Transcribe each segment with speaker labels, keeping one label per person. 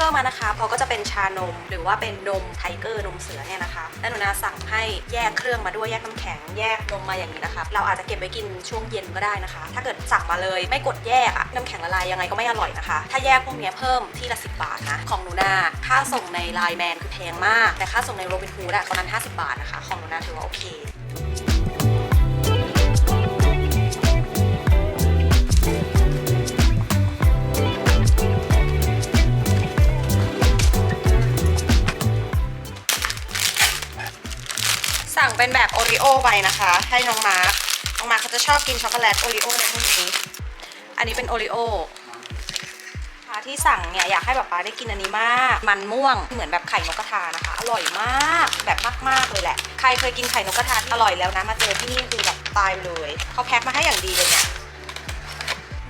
Speaker 1: สั่ง Fire Tiger มานะคะเพราก็จะเป็นชานม หรือว่าเป็นนมไทเกอร์นมเสือเนี่ยนะคะแล้วหนูนาสั่งให้แยกเครื่องมาด้วยแยกน้ำแข็งแยกนมมาอย่างนี้นะคะ เราอาจจะเก็บไว้กินช่วงเย็นก็ได้นะคะ ถ้าเกิดสั่งมาเลยไม่กดแยกอะน้ำแข็งละลายยังไงก็ไม่อร่อยนะคะ ถ้าแยกพวกนี้เพิ่มที่ละ10บาทนะของหนูนาค่าส่งในไลน์แมนคือแพงมากแต่ค่าส่งในโรบินฮูดอะตอนนั้น50 บาทนะคะของหนูนาถือว่าโอเค สั่งเป็นแบบโอริโอไปนะคะ ให้น้องมาร์คน้องมาร์คเขาจะชอบกินช็อกโกแลตโอริโอในพวกนี้ อันนี้เป็นโอริโอค่ะที่สั่งเนี่ยอยากให้แบบป้าได้กินอันนี้มาก มันม่วงเหมือนแบบไข่นกกระทานะคะ อร่อยมากแบบมากๆเลยแหละ ใครเคยกินไข่นกกระทาที่อร่อยแล้วนะมาเจอที่นี่คือแบบตายเลยเขาแพ็คมาให้อย่างดีเลยเนี่ย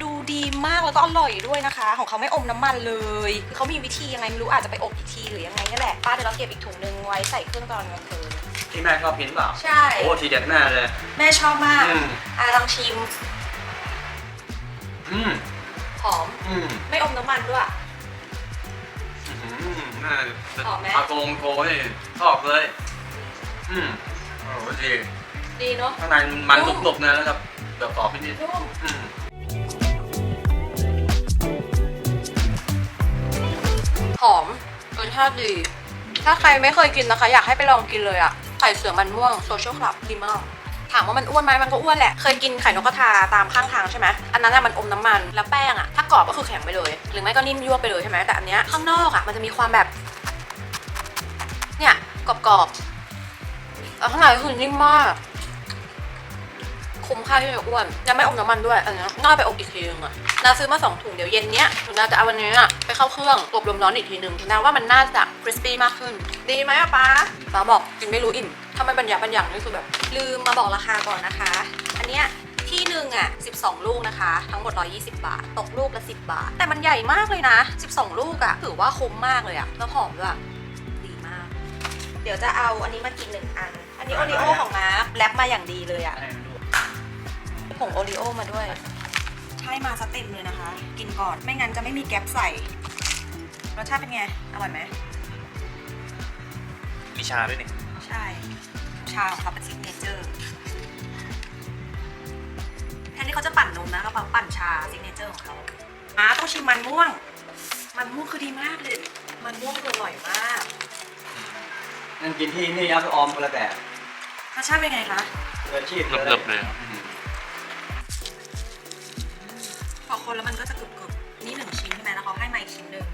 Speaker 1: ดูดีมากแล้วก็อร่อยด้วยนะคะ ของเขาไม่อมน้ำมันเลยคือเขามีวิธียังไงไม่รู้อาจจะไปอบอีกทีหรือยังไงนี่แหละป้าเดี๋ยวเราเก็บอีกถุงนึงไว้ใส่เครื่องตอนกลางคืน
Speaker 2: ที่แม่ชอบกินเปล่า
Speaker 1: ใช่
Speaker 2: โอ้ทีเด็ดแม่เลย
Speaker 1: แม่ชอบมาก
Speaker 2: อืม
Speaker 1: อะลองชิม
Speaker 2: อืม
Speaker 1: หอม
Speaker 2: อืม
Speaker 1: ไม่อมน้ำมันด้วย
Speaker 2: อืมน่า
Speaker 1: หอมไหม
Speaker 2: อากงโทนี่ชอบเลย อืมโอ้โหดี
Speaker 1: ดีเนาะ
Speaker 2: ข้างในมันกรุบๆนะแล้วก็เดี๋ยวกรอบนิด
Speaker 1: นุ่ม
Speaker 2: ๆอืม
Speaker 1: หอมรสชาติดี ถ้าใครไม่เคยกินนะคะ อยากให้ไปลองกินเลยอะ ไข่เสือมันม่วงโซเชียลคลับดีมากถามว่ามันอ้วนไหมมันก็อ้วนแหละ เคยกินไข่นกกระทาตามข้างทางใช่ไหมอันนั้นอะมันอมน้ำมัน แล้วแป้งอะถ้ากรอบก็คือแข็งไปเลย หรือไม่ก็นิ่มยั่วไปเลยใช่ไหมแต่อันเนี้ยข้างนอกอะมันจะมีความแบบ เนี่ยกรอบๆแล้วข้างในคือนิ่มมาก คุ้มค่าที่จะอ้วนยังไม่อมน้ำมันด้วยอันนี้น่าไปอบอีกทีนึงอะนาซื้อมาสองถุงเดี๋ยวเย็นเนี้ยหนูนาจะเอาวันนี้อะไปเข้าเครื่องอบลมร้อนอีกทีนึงนาว่ามันน่าจะคริสปี้มากขึ้น ดีไหมอะป๊าป๊าบอกกินไม่รู้อิ่มถ้าไม่บรรยะบรรยังนี่คือแบบ ลืมมาบอกราคาก่อนนะคะ อันเนี้ยที่หนึ่งอะ12 ลูกนะคะ ทั้งหมด 120 บาท ตกลูกละ 10 บาท แต่มันใหญ่มากเลยนะ 12 ลูกอะถือว่าคุ้มมากเลยอะแล้วหอมด้วย ดีมาก เดี๋ยวจะเอาอันนี้มากินหนึ่งอัน อันนี้โอริโอของมาร์คแรปมาอย่างดีเลยอะ
Speaker 2: ให้มันดู
Speaker 1: ผงโอริโอมาด้วย ใช่มาสเต็มเลยนะคะ กินก่อนไม่งั้นจะไม่มีแก๊ปใส่ รสชาติเป็นไง อร่อยไหม
Speaker 2: มีชาด้วยนี่
Speaker 1: ใช่ ชาของเขาเป็นซิกเนเจอร์แทนที่เขาจะปั่นนมนะเขาปั่นชาซิกเนเจอร์ของเขาอ่าต้องชิมมันม่วง มันม่วงคือดีมากเลย มันม่วงคืออร่อยมาก
Speaker 2: นั่นกินที่นี่อัพออมคนละแบบ
Speaker 1: รสชาติเป็นไงคะ
Speaker 2: เออชีพ
Speaker 3: เลิบๆเลยครับ
Speaker 2: อืม
Speaker 1: พอคนแล้วมันก็จะกรุบๆนี่หนึ่งชิ้นใช่ไหมแล้วเขาให้มาอีกชิ้นหนึ่ง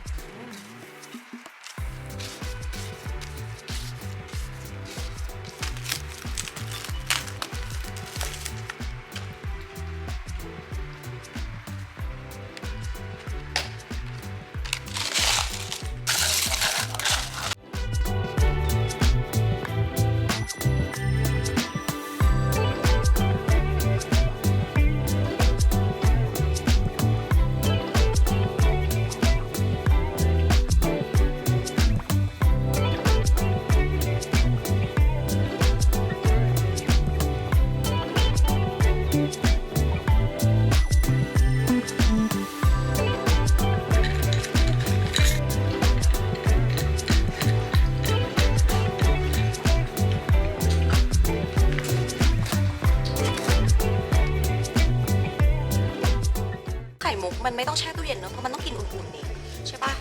Speaker 1: เนอะเพราะมันต้องกินอุ่นๆนี่ใช่ปะ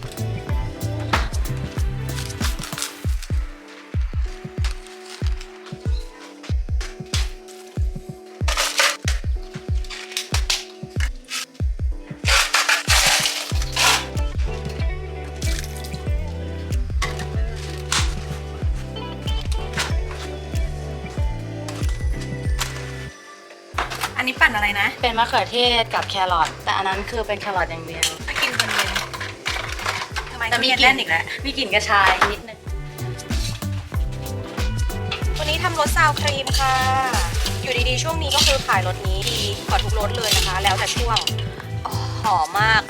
Speaker 1: อันนี้ปั่นอะไรนะ
Speaker 4: เป็นมะเขือเทศกับแครอทแต่อันนั้นคือเป็นแครอทอย่างเดียว แต่มีกลิ่น
Speaker 1: แน่นอีกแล้ว
Speaker 4: มีกลิ่นกระชายนิดนึง
Speaker 1: วันนี้ทำรสซาวครีมค่ะ อยู่ดีๆ ช่วงนี้ก็คือขายรสนี้ดีกว่าทุกรสเลยนะคะ แล้วแต่ช่วง หอมมาก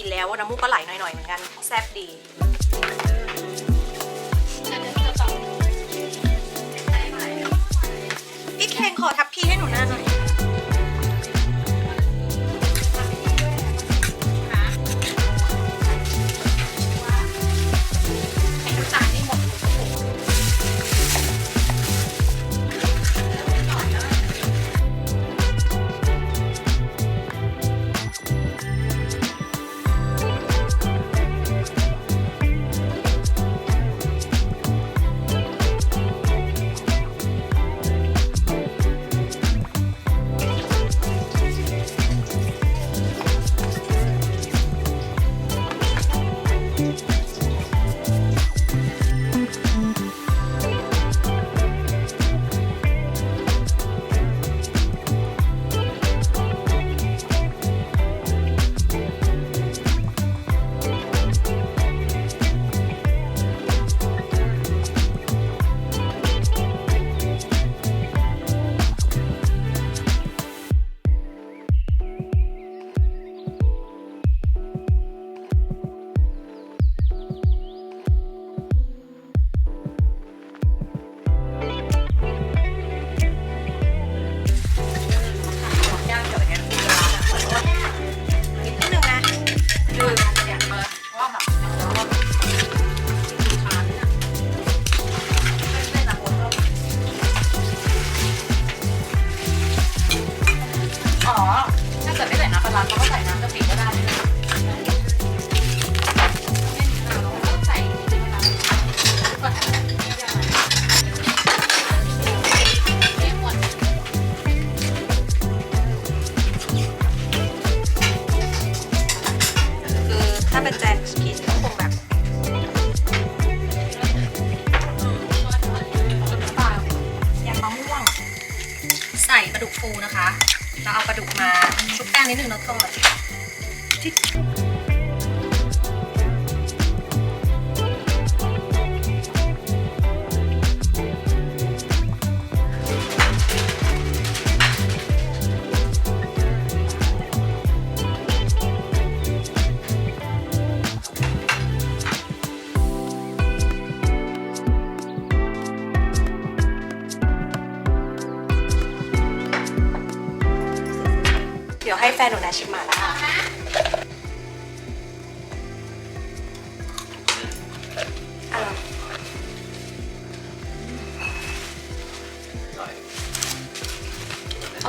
Speaker 1: กินแล้วน้ำมูก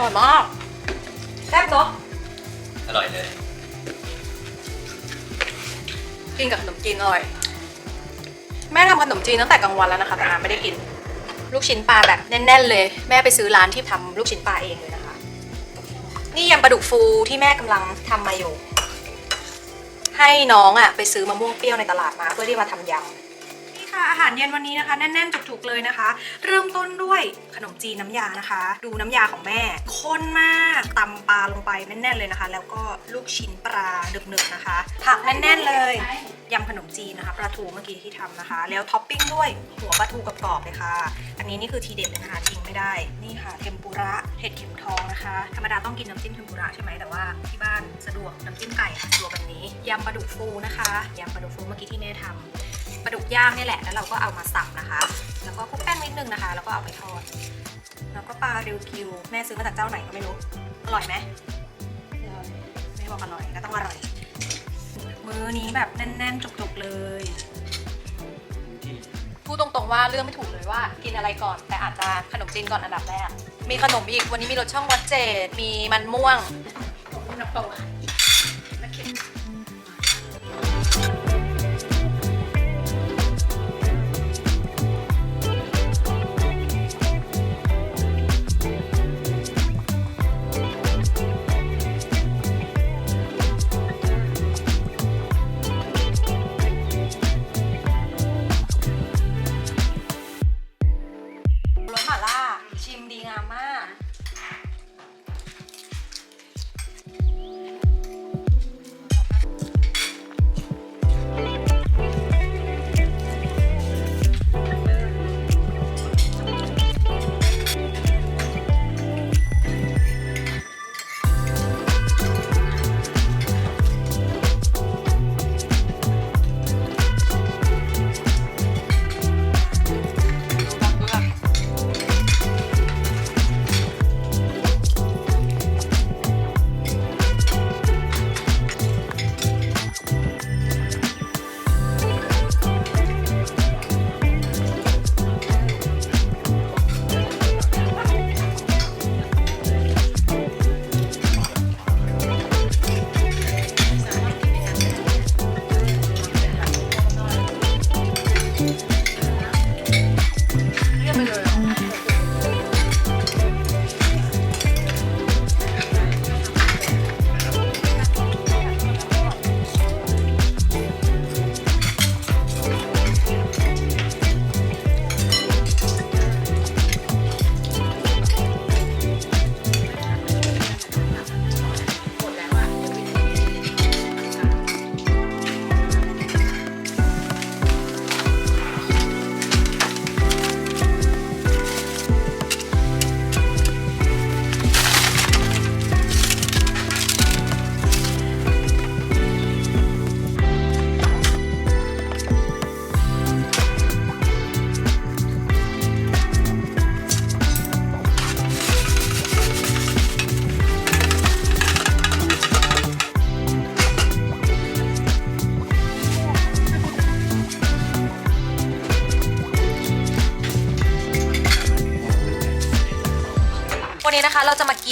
Speaker 1: ร่อยมากแซ่บเนาะ
Speaker 2: อร่อยเลย
Speaker 1: กินกับขนมจีนอร่อย แม่ทำขนมจีนตั้งแต่กลางวันแล้วนะคะ แต่นาไม่ได้กิน ลูกชิ้นปลาแบบแน่น ๆ เลย แม่ไปซื้อร้านที่ทำลูกชิ้นปลาเองเลยนะคะ นี่ยำปลาดุกฟูที่แม่กำลังทำมาอยู่ ให้น้องอะ่ะไปซื้อมะม่วงเปรี้ยวในตลาดมาเพื่อที่มาทำยำนี่ค่ะ อาหารเย็นวันนี้นะคะ แน่น ๆ จุก ๆ เลยนะคะ เริ่มต้นด้วยขนมจีนน้ำยานะคะ ดูน้ำยาของแม่ข้นมากตำปลาลงไปแน่น ๆ เลยนะคะ แล้วก็ลูกชิ้นปลาหนึบๆนะคะ ผักแน่น ๆ เลยยำขนมจีนนะคะปลาทูเมื่อกี้ที่ทำนะคะ แล้วท็อปปิ้งด้วยหัวปลาทูกรอบเลยค่ะ อันนี้นี่คือทีเด็ดเลยนะคะทิ้งไม่ได้ นี่ค่ะเทมปุระเห็ดเข็มทองนะคะ ธรรมดาต้องกินน้ำจิ้มเทมปุระใช่ไหมแต่ว่าที่บ้านสะดวกน้ำจิ้มไก่ค่ะสะดวกแบบนี้ยำปลาดุกฟูนะคะยำปลาดุกฟูเมื่อกี้ที่แม่ทำ ปลาดุกย่างนี่แหละ แล้วเราก็เอามาสับนะคะ แล้วก็คลุกแป้งนิดนึงนะคะ แล้วก็เอาไปทอด แล้วก็ปลาริวกิว แม่ซื้อมาจากเจ้าไหนก็ไม่รู้ อร่อยไหมอร่อยแม่บอกอร่อยก็ต้องอร่อย มื้อนี้แบบแน่นๆ จุกๆเลย
Speaker 2: ที่
Speaker 1: ทุพูดตรงๆว่าเรื่องไม่ถูกเลยว่า กินอะไรก่อน แต่อาจจะขนมจีนก่อนอันดับแรก มีขนมอีก วันนี้มีรสช่องวัดเจดมีมันม่วงน้ำปลาหวานน้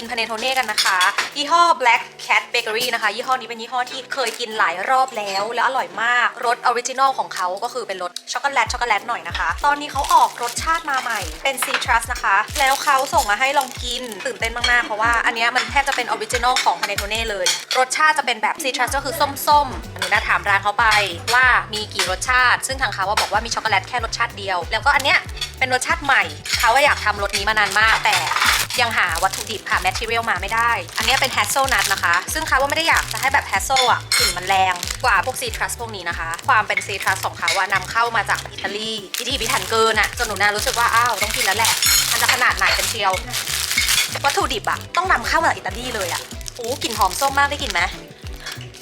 Speaker 1: พาเนโทเน่กันนะคะ ยี่ห้อ Black Cat Bakery นะคะ ยี่ห้อนี้เป็นยี่ห้อที่เคยกินหลายรอบแล้ว แล้วอร่อยมากรสออริจินอลของเขาก็คือเป็นรสช็อกโกแลตช็อกโกแลตหน่อยนะคะ ตอนนี้เขาออกรสชาติมาใหม่เป็น Citrus นะคะ แล้วเขาส่งมาให้ลองกินตื่นเต้นมากๆ เพราะว่าอันนี้มันแทบจะเป็นออริจินอลของพาเนโทเน่เลย รสชาติจะเป็นแบบ Citrus ก็คือส้มๆหนูน่าถามร้านเขาไปว่ามีกี่รสชาติ ซึ่งทางเขาว่าบอกว่ามีช็อกโกแลตแค่รสชาติเดียว แล้วก็อันเนี้ย เป็นรสชาติใหม่เขาว่าอยากทำรสนี้มานานมาก แต่ยังหาวัตถุดิบหาแมทเทียลมาไม่ได้ อันนี้เป็นแฮสเซลนัทนะคะ ซึ่งเขาว่าไม่ได้อยากจะให้แบบแฮสเซลอะกลิ่นมันแรงกว่าพวกซีทรัสพวกนี้นะคะ ความเป็นซีทรัสของเขาว่านำเข้ามาจากอิตาลีพิธีพิถันเกินอะจนหนูนารู้สึกว่าอ้าวต้องกินแล้วแหละมันจะขนาดไหนกันเชียว วัตถุดิบอะต้องนำเข้ามาจากอิตาลีเลยอะโอ้กลิ่นหอมส้มมากได้กลิ่นไหม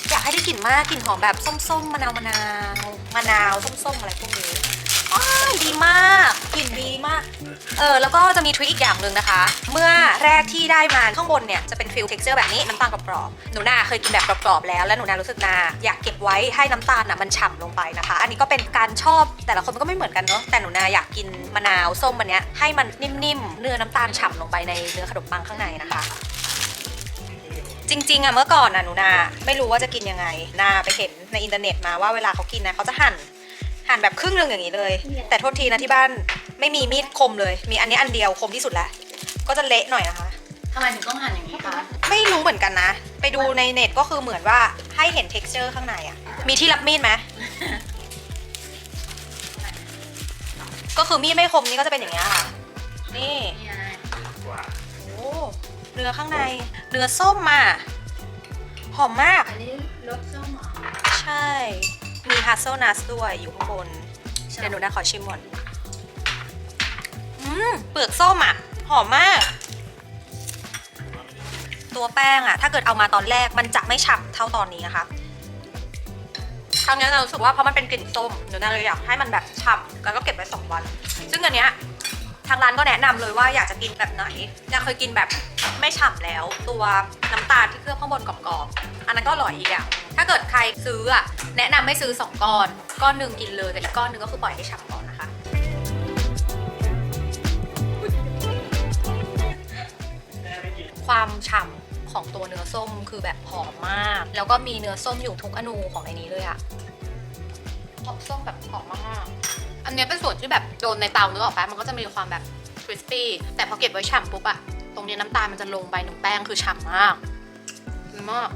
Speaker 1: อยากให้ได้กลิ่นมากกลิ่นหอมแบบส้มๆมะนาวมะนาวมะนาวส้มๆอะไรพวกนี้ อ้าวดีมากกลิ่นดีมาก เออแล้วก็จะมีทริคอีกอย่างหนึ่งนะคะ เมื่อแรกที่ได้มาข้างบนเนี่ยจะเป็นฟิลเท็กเจอร์แบบนี้น้ำตาลกรอบๆหนูนาเคยกินแบบกรอบๆแล้วแล้วหนูนารู้สึกนาอยากเก็บไว้ให้น้ำตาลน่ะมันฉ่ำลงไปนะคะ อันนี้ก็เป็นการชอบแต่ละคนมันก็ไม่เหมือนกันเนาะแต่หนูนาอยากกินมะนาวส้มอันเนี้ยให้มันนิ่มๆเนื้อน้ำตาลฉ่ำลงไปในเนื้อขนมปังข้างในนะคะจริงๆอะเมื่อก่อนอะหนูนาไม่รู้ว่าจะกินยังไงนาไปเห็นในอินเทอร์เน็ตมาว่าเวลาเขากินนะเขาจะหั่น หั่นแบบครึ่งหนึงอย่างนี้เลย แต่โทษทีนะที่บ้านไม่มีมีดคมเลย มีอันนี้อันเดียวคมที่สุดแล้วก็จะเละหน่อยนะคะ
Speaker 4: ทำไมถึงต้องหั่นอย่างนี้คะ
Speaker 1: ไม่รู้เหมือนกันนะ ไปดูในเน็ตก็คือเหมือนว่าให้เห็น t e x t อร์ข้างในอะมีที่รับมีดไหมก็คือมีดไม่คมนี่ก็จะเป็นอย่างเงี้ยค่ะ นี่
Speaker 4: นี่ไง
Speaker 1: โอ้เนื้อข้างใน เนื้อส้มอะหอมมาก
Speaker 4: อันนี้รสส้มเหรอ
Speaker 1: ใช่ มีฮัสเซลนัทด้วยอยู่ข้างบน เดี๋ยวหนูนะขอชิมก่อนอืมเปลือกส้มอะ หอมมาก ตัวแป้งอะ ถ้าเกิดเอามาตอนแรกมันจะไม่ฉ่ำเท่าตอนนี้นะคะครั้งนี้เรารู้สึกว่าเพราะมันเป็นกลิ่นส้มเดี๋ยวนาเลยอยากให้มันแบบฉ่ำแล้วก็เก็บไว้สองวัน ซึ่งอันเนี้ย ทางร้านก็แนะนำเลยว่าอยากจะกินแบบไหนอยากเคยกินแบบไม่ฉ่าแล้ว ตัวน้ำตาลที่เคลือบข้างบนกรอบๆอันนั้นก็อร่อยอีกอะถ้าเกิดใครซื้ออะแนะนำให้ซื้อ 2 ก้อนก้อนหนึ่งกินเลยแต่อีกก้อนหนึ่งก็คือปล่อยให้ฉ่าก่อนนะคะความฉ่าของตัวเนื้อส้มคือแบบหอมมาก แล้วก็มีเนื้อส้มอยู่ทุกอนูของในนี้เลยอะหอส้มแบบหอมมาก อันเนี้ยเป็นส่วนที่แบบโดนในเตาเนื้อออกไปมันก็จะมีความแบบคริสปี้แต่พอเก็บไว้ฉ่ำปุ๊บอะตรงเนี้ยน้ำตาลมันจะลงไปหนึ่งแป้งคือฉ่ำมากมาก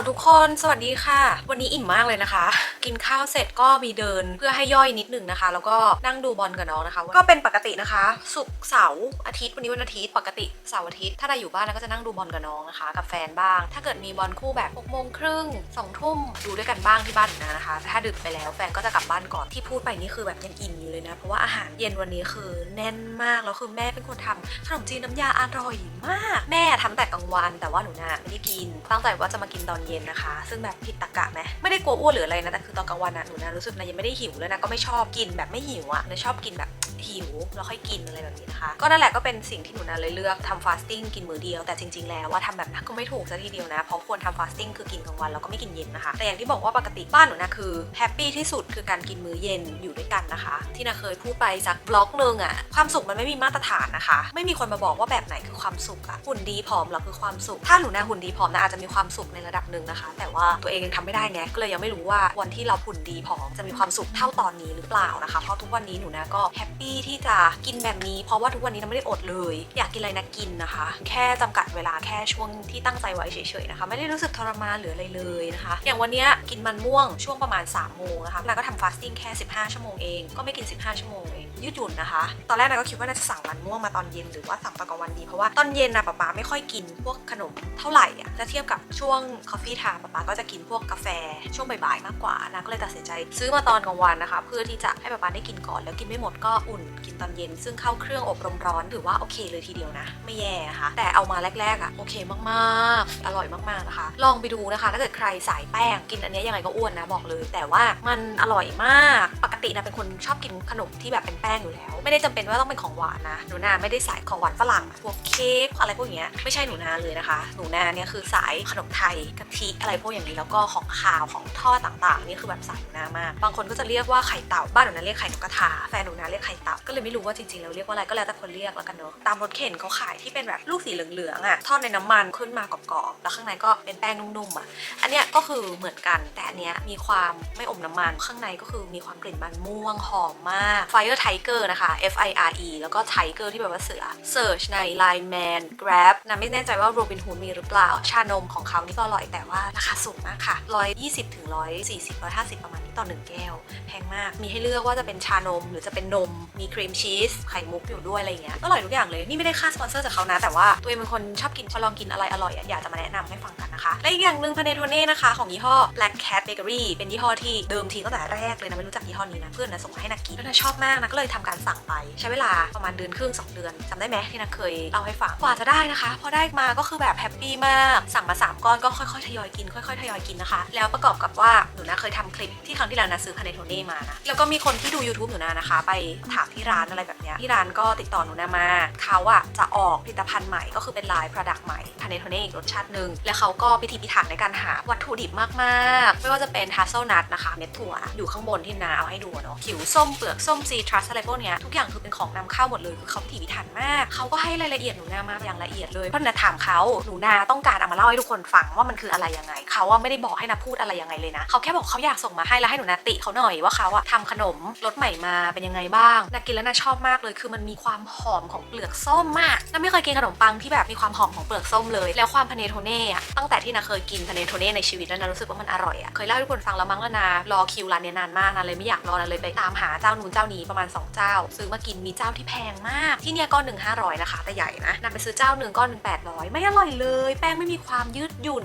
Speaker 1: ทุกคน สวัสดีค่ะ วันนี้อิ่มมากเลยนะคะ กินข้าวเสร็จก็มีเดินเพื่อให้ย่อยนิดหนึ่งนะคะ แล้วก็นั่งดูบอลกับน้องนะคะก็เป็นปกตินะคะศุกร์เสาร์อาทิตย์วันนี้วันอาทิตย์ปกติเสาร์อาทิตย์ถ้าได้อยู่บ้านแล้วก็จะนั่งดูบอลกับน้องนะคะ กับแฟนบ้าง ถ้าเกิดมีบอลคู่แบบ6โมงครึ่งสองทุ่มดูด้วยกันบ้างที่บ้านนะนะคะ ถ้าดึกไปแล้วแฟนก็จะกลับบ้านก่อนที่พูดไปนี่คือแบบยังอิ่มอยู่เลยนะ เพราะว่าอาหารเย็นวันนี้คือแน่นมากแล้วคือแม่เป็นคนทำขนมจีนน้ำยาอร่อยมาก แม่ทำแต่กลางวัน แต่ว่าหนูนาไม่ได้กินตั้งใจว่าจะมากินตอนเย็นนะคะ ซึ่งแบบผิดตะกะไหมไม่ได้กลัวอ้วนหรืออะไรนะแต่คือตอนกลางวันนะหนูนารู้สึกนะยังไม่ได้หิวเลยนะก็ไม่ชอบกินแบบไม่หิวอะนะชอบกินแบบหิวแล้วค่อยกินอะไรแบบนี้นะคะก็นั่นแหละก็เป็นสิ่งที่หนูนาเลยเลือกทำฟาสติ้งกินมื้อเดียวแต่จริงๆ แล้วว่าทำแบบนั้นก็ไม่ถูกซะทีเดียวนะ เพราะควรทำฟาสติ้งคือกินกลางวันแล้วก็ไม่กินเย็นนะคะแต่อย่างที่บอกว่าปกติบ้านหนูนะคือแฮปปี้ที่สุดคือการกินมื้อเย็นอยู่ด้วยกันนะคะ ที่นาเคยพูดไปสักบล็อกนึงอะความสุขมันไม่มีมาตรฐานนะคะ ไม่มีคนมาบอกว่าแบบไหนคือความสุขอะหุ่นดีผอมเหราคือความสุข ถ้าหนูนาหุ่นดีผอมนะอาจจะมีความสุขในระดับหนึ่งนะคะ แต่ว่าตัวเองยังทำไม่ได้ไงก็เลยยังไม่รู้ว่าวันที่เราหุ่นดีผอมจะมีความสุขเท่าตอนนี้หรือเปล่านะคะ เพราะทุกวันนี้หนูนะก็แฮปปี้ที่จะกินแบบนี้ เพราะว่าทุกวันนี้เราไม่ได้อดเลย อยากกินอะไรนะกินนะคะ แค่จำกัดเวลาแค่ช่วงที่ตั้งใจไว้เฉยๆนะคะ ไม่ได้รู้สึกทรมานหรืออะไรเลยนะคะ อย่างวันนี้กินมันม่วงช่วงประมาณ3ามโมงนะคะแล้วก็ทำฟาสติ้งแค่ 15 ชั่วโมงเอง ก็ไม่กิน 15 ชั่วโมงเอง ยืดหยุ่นนะคะ ตอนแรกนาก็คิดว่าน่าจะสั่งมันม่วงมาตอนเย็นหรือว่าสั่งตอนกลางวันดี เพราะว่าตอนเย็นนะป๊าป๊าไม่ค่อยกินพวกขนมเท่าไหร่อะถ้าเทียบกับช่วงคอฟฟี่ทาป๊าป๊าก็จะกินพวกกาแฟช่วงบ่ายๆมากกว่านะก็เลยตัดสินใจ ซื้อมาตอนกลางวันนะคะ เพื่อที่จะให้ป๊าป๊าได้กินก่อน แล้วกินไม่หมดก็อุ่นกินตอนเย็น ซึ่งเข้าเครื่องอบรมร้อนถือว่าโอเคเลยทีเดียวนะ ไม่แย่นะคะแต่เอามาแรกๆอะโอเคมากๆ อร่อยมากๆนะคะ ลองไปดูนะคะ ถ้าเกิดใครสายแป้งกินอันนี้ยยังไงก็อ้วนนะบอกเลย แต่ว่ามันอร่อยมากปกตินะเป็นคนชอบกินขนมที่แบบเป็นแป้งอยู่แล้ว ไม่ได้จำเป็นว่าต้องเป็นของหวานนะหนูนาไม่ได้สายของหวานฝรั่งพวกเค้กอะไรพวกเนี้ยไม่ใช่หนูนาเลยนะคะ หนูนาเนี่ยคือสายขนมไทยกะทิอะไรพวกอย่างนี้แล้วก็ของขาวของทอดต่างๆนี่คือแบบสายหนูนามาก บางคนก็จะเรียกว่าไข่เต่าบ้านหนูนาเรียกไข่นกกระทาแฟนหนูนาเรียกไข่เต่าก็เลยไม่รู้ว่าจริงๆแล้วเรียกว่าอะไรก็แล้วแต่คนเรียกแล้วกันเนาะตามรถเข็นเขาขายที่เป็นแบบลูกสีเหลืองๆอะทอดในน้ำมันขึ้นมากรอบๆแล้วข้างในก็เป็นแป้งนุ่มๆอะอันเนี้ยก็คือเหมือนกันแต่อันเนี้ยมีความไม่อมน้ำมันข้างในก็คือมีความกลิ่นมันม่วงหอมมาก Fire Tiger นะคะ F I R E แล้วก็ Tiger ที่แปลว่าเสือ Search ใน Line Man Grab นะไม่แน่ใจว่า Robin Hood มีหรือเปล่า ชานมของเขานี่ก็อร่อยแต่ว่าราคาสูงมากค่ะ 120ถึง140 150 ประมาณ ต่อ 1 แก้ว แพงมาก มีให้เลือกว่าจะเป็นชานม หรือจะเป็นนม มีครีมชีส ไข่มุกอยู่ด้วยอะไรอย่างเงี้ย อร่อยทุกอย่างเลย นี่ไม่ได้ค่าสปอนเซอร์จากเขานะ แต่ว่าตัวเองเป็นคนชอบกินพอลองกินอะไรอร่อยอยากจะมาแนะนำให้ฟังกันนะคะ และอีกอย่างหนึ่งพาเนโทเน่นะคะ ของยี่ห้อ Black Cat Bakery เป็นยี่ห้อที่เดิมทีตั้งแต่แรกเลยนะไม่รู้จักยี่ห้อนี้นะเพื่อนนะส่งมาให้นักกินแล้วนะชอบมากนะก็เลยทำการสั่งไป ใช้เวลาประมาณเดือนครึ่งสองเดือนจำได้ไหมที่นักเคยเล่าให้ฟังกว่าจะได้นะคะพอได้มาก็คือแบบแฮปปี้มากสั่งมา3ก้อนก็ค่อยๆทยอยกินค่อยๆทยอยกินนะคะ แล้วประกอบกับว่าหนูนะเคยทำคลิปที่ครั้งที่แล้วนะซื้อพาเนโทเน่มานะแล้วก็มีคนที่ดู YouTube หนูนานะคะ ไปถามที่ร้านอะไรแบบเนี้ยที่ร้านก็ติดต่อหนูนามาเขาอะจะออกผลิตภัณฑ์ใหม่ก็คือเป็นลาย Product ใหม่พาเนโทเน่อีกรสชาติหนึ่งแล้วเขาก็พิถีพิถันในการหาวัตถุดิบมากๆ ไม่ว่าจะเป็นทัสเซลนัทนะคะเม็ดถั่วอยู่ข้างบนที่นาเอาให้ดูเนาะผิวส้มเปลือกส้มซีทรัสอะไรพวกเนี้ยทุกอย่างคือเป็นของนำเข้าหมดเลยคือเขาพิถีพิถันมากเขาก็ให้รายละเอียดหนูนามาอย่างละเอียดเลยเพราะนาถามเขาหนูนาต้องการเอามาเล่าให้ทุกคนฟังว่ามันคืออะไรยังไงเขาว่าไม่ได้บอกให้นาพูดอะไรยังไงเลยนะเขาแค่บอกเขาอยากส่งมาให้แล้วให้หนูนาติเขาหน่อยว่าเขาอะทำขนมรสใหม่มาเป็นยังไงบ้างนากินแล้วนาชอบมากเลย คือมันมีความหอมของเปลือกส้มมากนาไม่เคยกินขนมปังที่แบบมีความหอมของเปลือกส้มเลย แล้วความพเนโทเน่อะตั้งแต่ที่นาเคยกินพเนโทเน่ในชีวิตแล้วนารู้สึกว่ามันอร่อยอะเคยเล่าให้ทุกคนฟังแล้วมั้งแล้วนารอคิวร้านเนี้ยนานมากนาเลยไม่อยากรอนาเลยไปตามหาเจ้านู้นเจ้านี้ประมาณ 2 เจ้า ซื้อมากินมีเจ้าที่แพงมากที่เนี่ยก้อนหนึ่งห้าร้อยนะคะแต่ใหญ่นะนาไปซื้อเจ้าหนึ่งก้อนหนึ่งแปดร้อยไม่อร่อยเลย แป้งไม่มีความยืดหยุ่น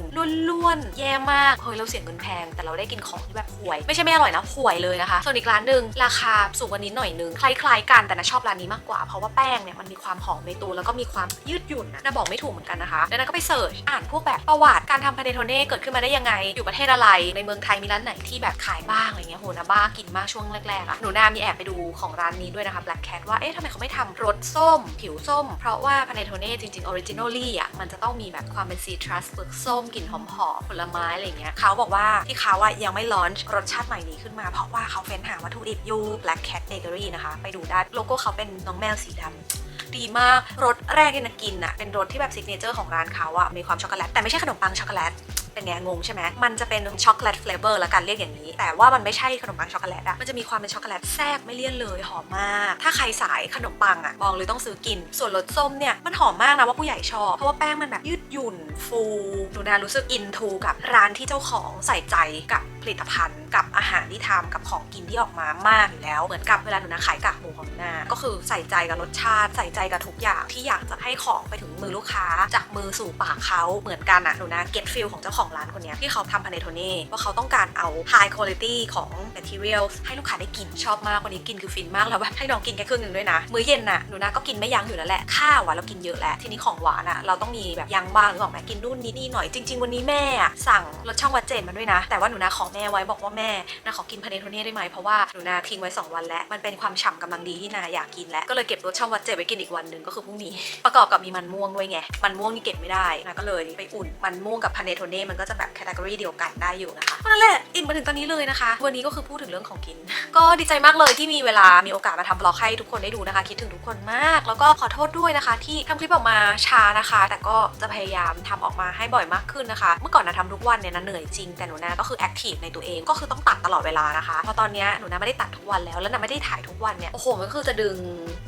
Speaker 1: ล้วนๆแย่มากเฮ้ยเราเสียเงินแพงแต่เราได้กินของที่แบบห่วยไม่ใช่ไม่อร่อยนะห่วยเลยนะคะ ส่วนอีกร้านหนึ่งราคาสูงกว่านี้หน่อยนึงคล้ายๆกันแต่นาชอบร้านนี้มากกว่าเพราะว่าแป้งเนี่ยมันมีความหอมในตัวแล้วก็มีความยืดหยุ่นนะนาบอกไม่ถูกเหมือนกันนะคะแล้วนาก็ไปเสิร์ชอ่านพวกแบบประวัติการทำพาเนโทเน่เกิดขึ้นมาได้ยังไง อยู่ประเทศอะไรในเมืองไทยมีร้านไหนที่แบบขายบ้างอะไรเงี้ยโหนาบ้ากินมากช่วงแรกๆอะหนูนามีแอบไปดูของร้านนี้ด้วยนะคะ Black Cat ว่าเอ๊ะทำไมเขาไม่ทำรสส้ม ผิวส้ม เพราะว่าพาเนโทเน่จริงๆออริจินอลี่อะมันจะต้องมีแบบความเป็นซีทรัสเปลือกส้มกลิ่นหอมๆผลไม้อะไรเงี้ยเขาบอกว่าที่เขาอะยังไม่ลอนช์รสชาติใหม่นี้ขึ้นมา เพราะว่าเขาเฟ้นหาวัตถุดิบอยู่ Black Cat Bakery นะคะ ไปดูได้โลโก้เขาเป็นน้องแมวสีดำดีมากรสแรกที่นักกินอะเป็นรสที่แบบซิกเนเจอร์ของร้านเขาอะมีความช็อกโกแลตแต่ไม่ใช่ขนมปังช็อกโกแลต เป็นไงงงใช่ไหมมันจะเป็นช็อกโกแลตเฟลเวอร์ละกันเรียกอย่างนี้ แต่ว่ามันไม่ใช่ขนมปังช็อกโกแลตอะมันจะมีความเป็นช็อกโกแลตแทรกไม่เลี่ยนเลยหอมมาก ถ้าใครสายขนมปังอะบอกเลยต้องซื้อกิน ส่วนรสส้มเนี่ยมันหอมมากนะว่าผู้ใหญ่ชอบเพราะว่าแป้งมันแบบยืดหยุ่นฟูหนูนารู้สึกอินทูกับร้านที่เจ้าของใส่ใจกับผลิตภัณฑ์ กับอาหารที่ทำกับของกินที่ออกมามากอยู่แล้ว เหมือนกับเวลาหนูนาขายกากหมูของหนูนาก็คือใส่ใจกับรสชาติ ใส่ใจกับทุกอย่างที่อยากจะให้ของไปถึงมือลูกค้า จากมือสู่ปากเขาเหมือนกันอะหนูนาเก็ตฟิลของเจ้าของร้านคนนี้ที่เขาทำพาเนโทเน่ว่าเขาต้องการเอา high quality ของ material ให้ลูกค้าได้กินชอบมากวันนี้กินคือฟินมากแล้วแบบให้น้องกินแค่ครึ่งหนึ่งด้วยนะ มื้อเย็นน่ะหนูนาก็กินไม่ยั้งอยู่แล้วแหละข้าวอะเรากินเยอะแล้วทีนี้ของหวานอะเราต้องมีแบบยั้งบ้างหรือเปล่าไหมกินนู่นนี่นี่หน่อยจริง ๆ วันนี้แม่อะสั่งรสช่องวัดเจนมาด้วยนะ แต่ว่าหนูนาขอแม่ไว้บอกว่าแม่นาขอกินพาเนโทเน่ได้ไหมเพราะว่าหนูนาทิ้งไว้สองวันแล้วมันเป็นความฉ่ำกำลังดีที่นาอยากกินแล้วก็เลยเก็บรสช่องวัดเจนไว้กินอีกวันหนึ่งก็คือพรุ่งนี้ ประกอบกับมีมันม่วงด้วยไงมันม่วงนี่เก็บไม่ได้นะก็เลยไปอุ่นมันม่วงกับพาเนโทเน่มันก็จะแบบแคตตากรีเดียวกันได้อยู่นะคะนั่นแหละอิ่มาถึงตอนนี้เลยนะคะ วันนี้ก็คือพูดถึงเรื่องของกิน ก็ดีใจมากเลยที่มีเวลามีโอกาสมาทำบล็อกให้ทุกคนได้ดูนะคะ คิดถึงทุกคนมาก แล้วก็ขอโทษด้วยนะคะ ที่ทำคลิปออกมาช้านะคะ แต่ก็จะพยายามทำออกมาให้บ่อยมากขึ้นนะคะ เมื่อก่อนนะทำทุกวันเนี่ยนะเหนื่อยจริงแต่หนูนาก็คือแอคทีฟในตัวเองก็คือต้องตัดตลอดเวลานะคะเพราะตอนนี้หนูนาไม่ได้ตัดทุกวันแล้วแล้วนาไม่ได้ถ่ายทุกวันเนี่ยโอ้โหมันก็คือจะดึง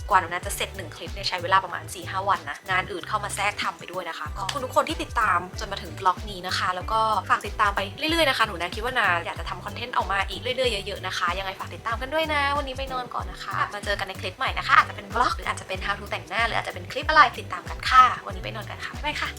Speaker 1: กว่าหนูนาจะเสร็จหนึ่งคลิปเนี่ยใช้เวลาประมาณ4ีหวันนะงานอื่นเข้ามาแทรกทำไปด้วยนะคะก็คุณทุกคนที่ติดตามจนมาถึงบล็อกนี้นะคะแล้วก็ฝากติดตามไปเรื่อยๆนะคะหนูนาคิดว่านาอยากจะทำคอนเทนต์ออกมาอีกเรื่อยๆเยอะๆนะคะยังไงฝากติดตามกันด้วยนะ วันนี้ไปนอนก่อนนะคะ มาเจอกันในคลิปใหม่นะคะอาจจะเป็นบล็อกหรืออาจจะเป็น how to แต่งหน้าหรืออาจจะเป็นคลิปอะไรติดตามกันค่ะ วันนี้ไปนอนกันค่ะบ๊ายบายค่ะ